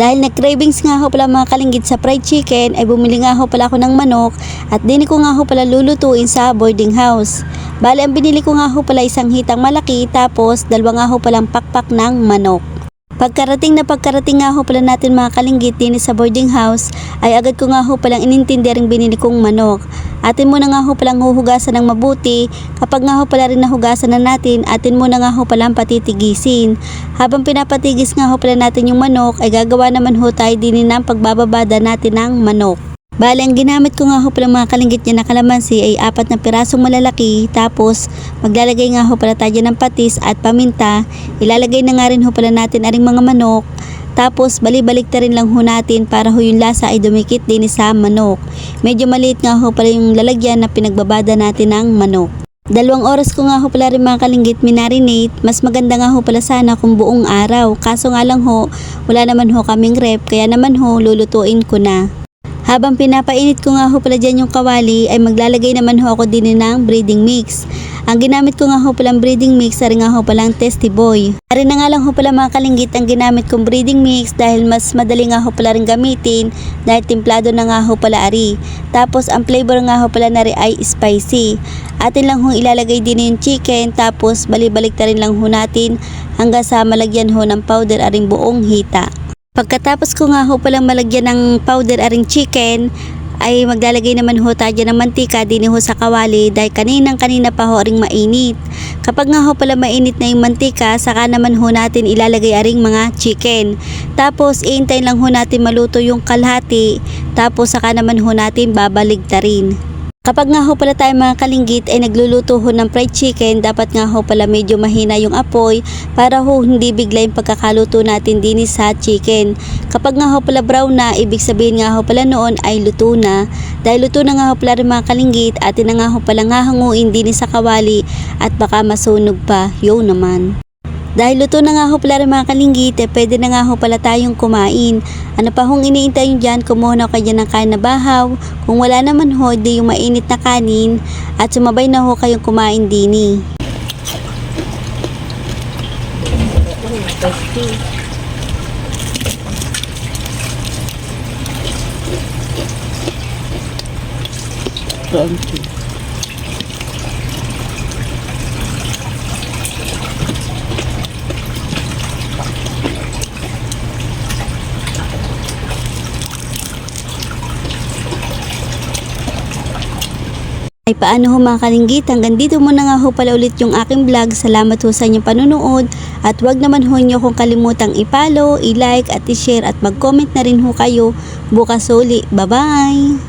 Dahil nag-cravings nga ho pala mga kalinggit sa fried chicken, ay bumili nga ho pala ako ng manok at dini ko nga ho pala lulutuin sa boarding house. Bali, ang binili ko nga ho pala isang hitang malaki tapos dalawa nga ho palang pakpak ng manok. Pagkarating na pagkarating nga ho pala natin mga kalinggit din sa boarding house ay agad ko nga ho palang inintindi rin binili kong manok. Atin muna nga ho palang huhugasan ng mabuti. Kapag nga ho pala rin nahugasan na natin, atin muna nga ho palang patitigisin. Habang pinapatigis nga ho pala natin yung manok ay gagawa naman ho tayo din ng pagbababada natin ng manok. Bale, ang ginamit ko nga ho pala mga kalinggit niya na kalamansi ay apat na pirasong malalaki. Tapos, maglalagay nga ho pala tayo ng patis at paminta. Ilalagay na nga rin ho pala natin aring mga manok. Tapos, balibalik ta rin lang ho natin para ho yung lasa ay dumikit din sa manok. Medyo maliit nga ho pala yung lalagyan na pinagbabada natin ng manok. Dalawang oras ko nga ho pala rin mga kalinggit minarinate. Mas maganda nga ho pala sana kung buong araw. Kaso nga lang ho, wala naman ho kaming rep. Kaya naman ho, lulutuin ko na. Habang pinapainit ko nga ho pala dyan yung kawali ay maglalagay naman ho ako din ng breeding mix. Ang ginamit ko nga ho palang breeding mix ay nga ho palang testy boy. Ari na nga lang ho pala mga kalinggit ang ginamit kong breeding mix dahil mas madali nga ho pala rin gamitin dahil timplado na nga ho pala ari. Tapos ang flavor nga ho pala na rin ay spicy. Atin lang hong ilalagay din yung chicken tapos balibalik ta rin lang ho natin hanggang sa malagyan ho ng powder aring buong hita. Pagkatapos ko nga ho palang malagyan ng powder aring chicken, ay maglalagay naman ho tayo ng mantika din ho sa kawali dahil kaninang kanina pa ho aring mainit. Kapag nga ho pala mainit na yung mantika, saka naman ho natin ilalagay aring mga chicken. Tapos iintayin lang ho natin maluto yung kalahati, tapos saka naman ho natin babalik rin. Kapag nga ho pala tayo mga kalinggit ay nagluluto ho ng fried chicken, dapat nga ho pala medyo mahina yung apoy para ho hindi bigla yung pagkakaluto natin din sa chicken. Kapag nga ho pala brown na, ibig sabihin nga ho pala noon ay luto na. Dahil luto na nga ho pala rin mga kalinggit, atin na nga ho pala nga hanguin din sa kawali at baka masunog pa. Yo naman. Dahil luto na nga ho pala rin mga kalinggit, eh, pwede na nga ho pala tayong kumain. Ano pa hong iniintay nyo dyan, kumuha na kayo ng kain na bahaw. Kung wala naman ho, di yung mainit na kanin. At sumabay na ho kayong kumain dini. Ay paano ho mga kalinggit, hanggang dito muna nga ho pala ulit yung aking vlog. Salamat ho sa inyong panunood at wag naman ho nyo kung kalimutang i-follow, i-like at i-share at mag-comment na rin ho kayo bukas uli. Bye-bye!